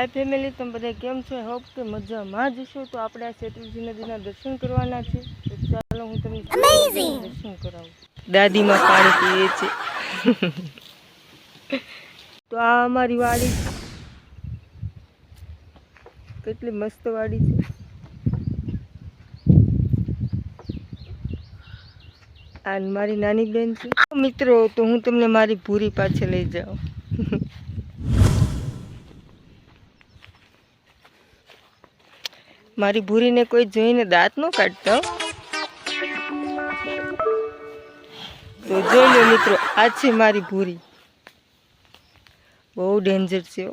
હાય family તમે બધા કેમ છો? હોપ કે મજામાં જ છો. તો આપણે આ શેત્રુજી નદીના દર્શન કરવાના છે. તો ચાલો હું તમને દર્શન કરાવું. દાદીમાં પાણી પીએ છે. તો આ અમારી વાડી છે. કેટલી મસ્ત વાડી છે. આ મારી નાની બેન છે. મિત્રો તો હું તમને મારી ભૂરી પાછળ લઈ જાઉં. મારી ભૂરીને કોઈ જોઈને દાંત ન કાઢતો. તો જોઈ લો મિત્રો, આ છે મારી ભૂરી. બહુ ડેન્જર છે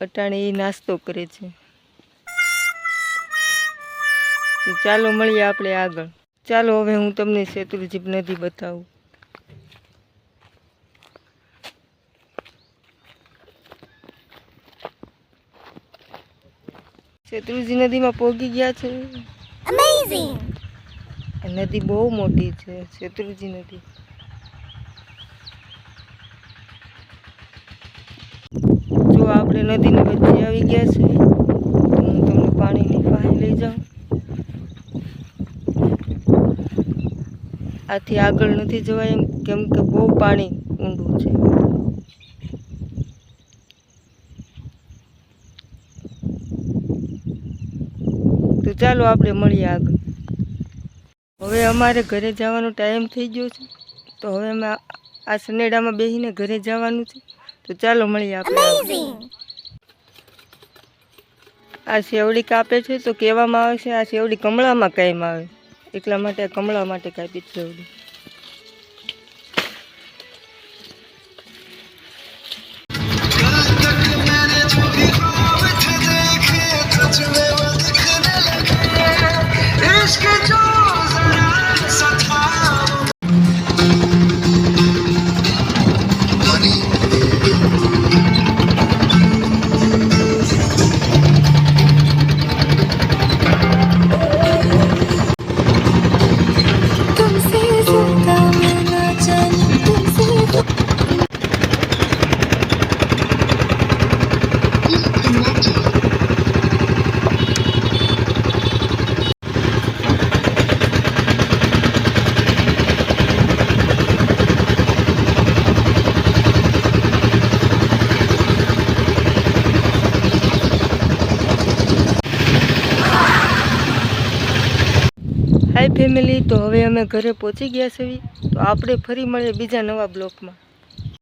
અટાણે એ નાસ્તો કરે છે. ચાલો મળીએ આપણે આગળ. ચાલો હવે હું તમને શેત્રુજીપ નદી બતાવું. શેત્રુજી નદીમાં પહોંચી ગયા છે. નદી બહુ મોટી છે શેત્રુજી નદી. જો આપણે નદીની વચ્ચે આવી ગયા છે તો હું તમને પાણીની પાસે લઈ જાઉં. આથી આગળ નથી જવાય એમ કેમ કે બહુ પાણી ઊંડું છે. ચાલો આપણે મળીએ આગળ. હવે અમારે ઘરે જવાનો ટાઈમ થઈ ગયો છે. તો હવે અમે આ- સનેડામાં બેસીને ઘરે જવાનું છે. તો ચાલો મળીએ આપણે આ સેવડી કાપે છે તો કહેવામાં આવે છે, આ સેવડી કમળામાં કાયમ આવે. એટલા માટે કમળા માટે કાપી સેવડી હાય ફેમિલી, તો હવે અમે ઘરે પહોંચી ગયા છીએ. તો આપણે ફરી મળીએ બીજા નવા બ્લોકમાં.